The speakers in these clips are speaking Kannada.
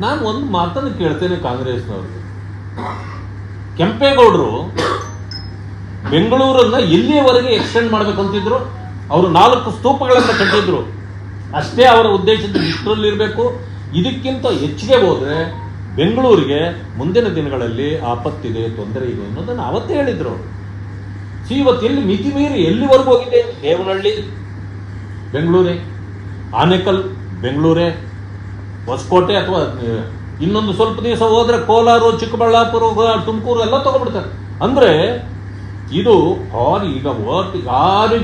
ನಾನು ಒಂದು ಮಾತನ್ನು ಕೇಳ್ತೇನೆ ಕಾಂಗ್ರೆಸ್ನವ್ರಿಗೆ. ಕೆಂಪೇಗೌಡರು ಬೆಂಗಳೂರನ್ನ ಎಲ್ಲಿಯವರೆಗೆ ಎಕ್ಸ್ಟೆಂಡ್ ಮಾಡ್ಬೇಕಂತಿದ್ರು, ಅವರು ನಾಲ್ಕು ಸ್ತೂಪಗಳನ್ನು ಕಟ್ಟಿದ್ರು. ಅಷ್ಟೇ ಅವರ ಉದ್ದೇಶದ ಇಷ್ಟರಲ್ಲಿರಬೇಕು. ಇದಕ್ಕಿಂತ ಹೆಚ್ಚಿಗೆ ಹೋದರೆ ಬೆಂಗಳೂರಿಗೆ ಮುಂದಿನ ದಿನಗಳಲ್ಲಿ ಆಪತ್ತಿದೆ, ತೊಂದರೆ ಇದೆ ಅನ್ನೋದನ್ನು ಅವತ್ತೇ ಹೇಳಿದ್ರು. ಸಿ ಇವತ್ತು ಎಲ್ಲಿ ಮಿತಿ ಮೀರಿ ಎಲ್ಲಿವರೆಗೂ ಹೋಗಿದೆ? ದೇವನಹಳ್ಳಿ ಬೆಂಗಳೂರೇ. ಆನೇಕಲ್, ಬೆಂಗಳೂರೇ. ಹೊಸಕೋಟೆ ಅಥವಾ ಇನ್ನೊಂದು ಸ್ವಲ್ಪ ದಿವಸ ಹೋದ್ರೆ ಕೋಲಾರ, ಚಿಕ್ಕಬಳ್ಳಾಪುರ ತುಮಕೂರು ಎಲ್ಲ ತಗೊಬಿಡ್ತಾರೆ. ಅಂದ್ರೆ ಇದು ಆರ್ ಈಗ ವರ್ಕ್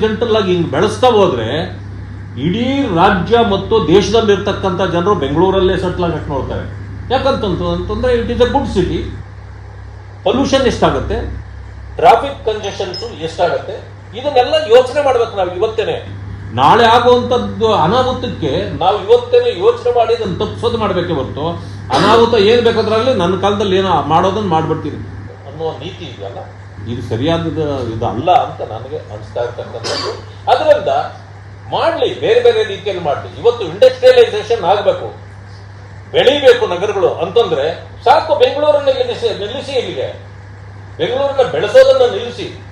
ಜಂಟಲ್ ಆಗಿ ಹಿಂಗೆ ಬೆಳೆಸ್ತಾ ಹೋದ್ರೆ ಇಡೀ ರಾಜ್ಯ ಮತ್ತು ದೇಶದಲ್ಲಿರ್ತಕ್ಕಂಥ ಜನರು ಬೆಂಗಳೂರಲ್ಲೇ ಸೆಟ್ಲ್ ಆಗಕ್ಕೆ ನೋಡ್ತಾರೆ. ಯಾಕಂತಂತ, ಅಂತಂದ್ರೆ it is a good city pollution ಎಷ್ಟಾಗುತ್ತೆ? ಟ್ರಾಫಿಕ್ ಕಂಜೆಷನ್ಸ್ ಎಷ್ಟಾಗುತ್ತೆ? ಇದನ್ನೆಲ್ಲ ಯೋಚನೆ ಮಾಡ್ಬೇಕು ನಾವು ಇವತ್ತೇನೆ. ನಾಳೆ ಆಗುವಂತದ್ದು ಅನಾಹುತಕ್ಕೆ ನಾವು ಇವತ್ತೇನೆ ಯೋಚನೆ ಮಾಡಿ ಅದನ್ನು ತಪ್ಪಿಸೋದು ಮಾಡ್ಬೇಕೆ ಹೊರತು ಅನಾಹುತ ಏನು ಬೇಕಾದ್ರಾಗಲಿ ನನ್ನ ಕಾಲದಲ್ಲಿ ಏನು ಮಾಡೋದನ್ನ ಮಾಡಿಬಿಡ್ತೀನಿ. ಅನ್ನೋ ನೀತಿ ಇದೆಯಲ್ಲ? ಇದು ಸರಿಯಾದ ಇದು ಅಲ್ಲ ಅಂತ ನನಗೆ ಅನಿಸ್ತಾ ಇರ್ತಕ್ಕಂಥದ್ದು. ಅದರಿಂದ ಮಾಡಲಿ ಬೇರೆ ಬೇರೆ ರೀತಿಯಲ್ಲಿ ಮಾಡಲಿ. ಇವತ್ತು ಇಂಡಸ್ಟ್ರಿಯಲೈಸೇಷನ್ ಆಗಬೇಕು. ಬೆಳಿಬೇಕು ನಗರಗಳು ಅಂತಂದ್ರೆ ಸಾಕು ಬೆಂಗಳೂರನ್ನ ನಿಲ್ಲಿಸಿ ನಿಲ್ಲಿಸಿ ಇಲ್ಲಿಗೆ. ಬೆಂಗಳೂರನ್ನ ಬೆಳೆಸೋದನ್ನ ನಿಲ್ಲಿಸಿ.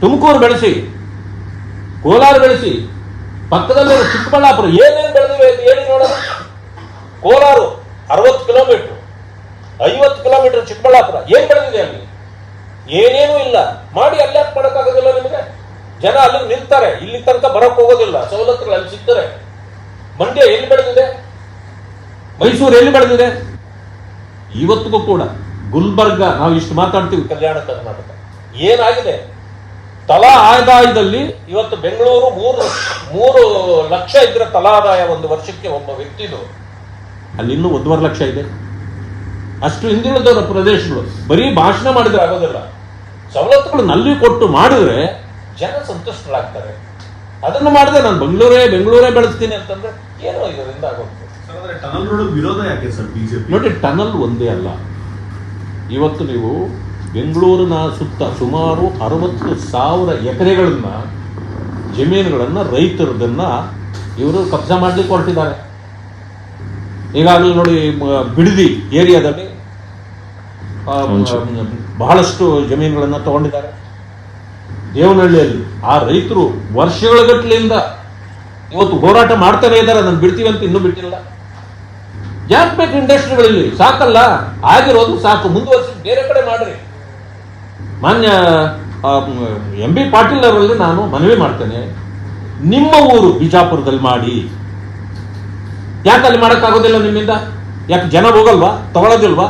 ತುಮಕೂರು ಬೆಳೆಸಿ. ಕೋಲಾರ ಬೆಳೆಸಿ, ಪಕ್ಕದಲ್ಲಿ ಚಿಕ್ಕಬಳ್ಳಾಪುರ, ಏನೇನು ಬೆಳೆದಿವೆ ಹೇಳಿ ನೋಡೋಣ. ಕೋಲಾರು ಅರವತ್ತು ಕಿಲೋಮೀಟರ್, ಐವತ್ತು ಕಿಲೋಮೀಟರ್ ಚಿಕ್ಕಬಳ್ಳಾಪುರ, ಏನ್ ಬೆಳೆದಿದೆ ಅಲ್ಲಿ? ಏನೇನೂ ಇಲ್ಲ. ಮಾಡಿ ಅಲ್ಲೇ ಮಾಡೋಕ್ಕಾಗೋದಿಲ್ಲ ನಿಮಗೆ? ಜನ ಅಲ್ಲಿ ನಿಲ್ತಾರೆ. ಇಲ್ಲಿ ತನಕ ಬರಕ್ ಹೋಗೋದಿಲ್ಲ. ಸವಲತ್ತುಗಳು ಅಲ್ಲಿ ಸಿಗ್ತಾರೆ ಮಂಡ್ಯ ಎಲ್ಲಿ ಬೆಳೆದಿದೆ? ಮೈಸೂರು ಎಲ್ಲಿ ಬೆಳೆದಿದೆ? ಇವತ್ತಿಗೂ ಕೂಡ ಗುಲ್ಬರ್ಗ, ನಾವು ಇಷ್ಟು ಮಾತಾಡ್ತೀವಿ. ಕಲ್ಯಾಣ ಕರ್ನಾಟಕ. ಏನಾಗಿದೆ? ತಲಾ ಆದಾಯದಲ್ಲಿ ಇವತ್ತು ಬೆಂಗಳೂರು ಮೂರು ಮೂರು ಲಕ್ಷ ಇದ್ರೆ ತಲಾ ಆದಾಯ ಒಂದು ವರ್ಷಕ್ಕೆ ಒಬ್ಬ ವ್ಯಕ್ತಿದು. ಅಲ್ಲಿ ಇನ್ನೂ ಒಂದೂವರೆ ಲಕ್ಷ ಇದೆ. ಅಷ್ಟು ಹಿಂದುಳಿದ ಪ್ರದೇಶಗಳು. ಬರೀ ಭಾಷಣ ಮಾಡಿದ್ರೆ ಆಗೋದಿಲ್ಲ. ಸವಲತ್ತುಗಳು ನಲ್ಲಿ ಕೊಟ್ಟು ಮಾಡಿದ್ರೆ ಜನ ಸಂತುಷ್ಟರಾಗ್ತಾರೆ. ಅದನ್ನು ಮಾಡಿದ್ರೆ ನಾನು ಬೆಂಗಳೂರೇ ಬೆಂಗಳೂರೇ ಬೆಳೆಸ್ತೀನಿ ಅಂತಂದ್ರೆ ಏನೋ ಇದರಿಂದ ಆಗೋದು. ಸರ್ ಅಂದ್ರೆ ಟನಲ್ ರೋಡ್ ವಿರೋಧ ಯಾಕೆ ಸರ್ ಬಿಜೆಪಿ? ನೋಡಿ ಟನಲ್ ಒಂದೇ ಅಲ್ಲ. ಇವತ್ತು ನೀವು ಬೆಂಗಳೂರಿನ ಸುತ್ತ ಸುಮಾರು ಅರವತ್ತು ಸಾವಿರ ಎಕರೆಗಳನ್ನ ಜಮೀನುಗಳನ್ನ ರೈತರದನ್ನ ಇವರು ಕಬ್ಜಾ ಮಾಡ್ಲಿಕ್ಕೆ ಹೊರಟಿದ್ದಾರೆ. ಈಗಾಗಲೇ ನೋಡಿ ಬಿಡದಿ ಏರಿಯಾದಲ್ಲಿ ಬಹಳಷ್ಟು ಜಮೀನುಗಳನ್ನ ತಗೊಂಡಿದ್ದಾರೆ. ದೇವನಹಳ್ಳಿಯಲ್ಲಿ ಆ ರೈತರು ವರ್ಷಗಳ ಗಟ್ಟಲೆಯಿಂದ ಇವತ್ತು ಹೋರಾಟ ಮಾಡ್ತಾನೆ ಇದ್ದಾರೆ. ಅದನ್ನು ಬಿಡ್ತೀವಿ ಅಂತ ಇನ್ನೂ ಬಿಟ್ಟಿಲ್ಲ. ಯಾಕೆ ಬೇಕು ಇಂಡಸ್ಟ್ರಿಗಳಲ್ಲಿ ಸಾಕಲ್ಲ. ಆಗಿರೋದು ಸಾಕು. ಮುಂದುವರಿಸಿ ಬೇರೆ ಕಡೆ ಮಾಡ್ರಿ. ಮಾನ್ಯ ಎಂ ಬಿ ಪಾಟೀಲ್ ಅವರಲ್ಲಿ ನಾನು ಮನವಿ ಮಾಡ್ತೇನೆ. ನಿಮ್ಮ ಊರು ಬಿಜಾಪುರದಲ್ಲಿ ಮಾಡಿ. ಯಾಕೆ ಅಲ್ಲಿ ಮಾಡೋಕ್ಕಾಗೋದಿಲ್ಲ ನಿಮ್ಮಿಂದ? ಯಾಕೆ ಜನ ಹೋಗಲ್ವಾ? ತಗೊಳ್ಳೋದಿಲ್ವಾ